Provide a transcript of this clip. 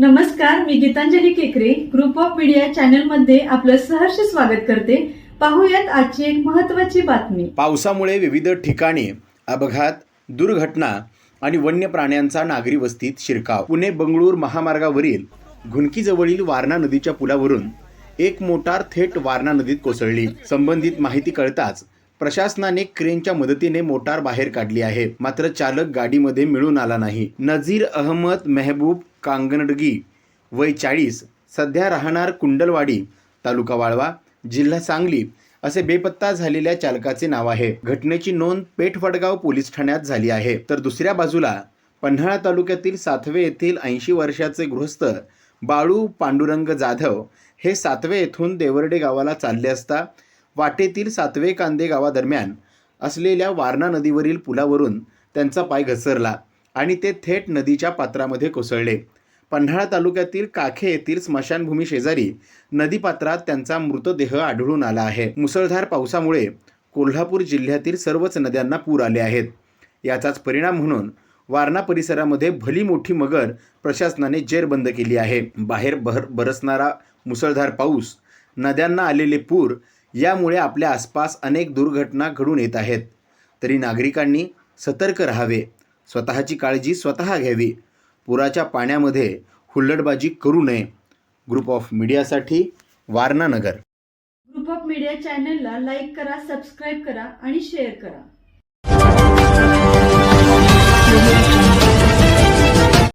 नमस्कार मी गीतांजली केकरे. Group of media चॅनलमध्ये आपलं सहर्ष स्वागत करते. पाहूयात आजची एक महत्वाची बातमी. पावसामुळे विविध ठिकाणी अपघात दुर्घटना आणि वन्य प्राण्यांचा नागरी वस्तीत शिरकाव. पुणे बंगळूर महामार्गावरील घुनकीजवळील वारणा नदीच्या पुलावरून एक मोटार थेट वारणा नदीत कोसळली. संबंधित माहिती कळताच प्रशासनाने क्रेनच्या मदतीने मोटार बाहेर काढली आहे. मात्र चालक गाडीमध्ये मिळून आला नाही. नझीर अहमद मेहबूब कांगनडगी वय चाळीस सध्या राहणार कुंडलवाडी तालुका वाळवा जिल्हा सांगली असे बेपत्ता झालेल्या चालकाचे नाव आहे. घटनेची नोंद पेठवडगाव पोलीस ठाण्यात झाली आहे. तर दुसऱ्या बाजूला पन्हाळा तालुक्यातील सातवे येथील ऐंशी वर्षाचे गृहस्थ बाळू पांडुरंग जाधव हे सातवे येथून देवर्डे गावाला चालले असता वाटेतील सातवे कांदे गावादरम्यान असलेल्या वारणा नदीवरील पुलावरून त्यांचा पाय घसरला आणि ते थेट नदीच्या पात्रामध्ये कोसळले. पन्हाळा तालुक्यातील काखे येथील स्मशानभूमी शेजारी नदीपात्रात त्यांचा मृतदेह आढळून आला आहे. मुसळधार पावसामुळे कोल्हापूर जिल्ह्यातील सर्वच नद्यांना पूर आले आहेत. याचाच परिणाम म्हणून वारणा परिसरामध्ये भली मोठी मगर प्रशासनाने जेरबंद केली आहे. बाहेर बहर बरसणारा मुसळधार पाऊस नद्यांना आलेले पूर यामुळे आपल्या आसपास अनेक दुर्घटना घडून येत आहेत. तरी नागरिकांनी सतर्क राहावे. स्वतःची काळजी स्वतः घ्यावी. पुराच्या पाण्यामध्ये हुल्लडबाजी करू नये. ग्रुप ऑफ मीडियासाठी वारणानगर ग्रुप ऑफ मीडिया चॅनलला लाईक करा सबस्क्राईब करा आणि शेअर करा.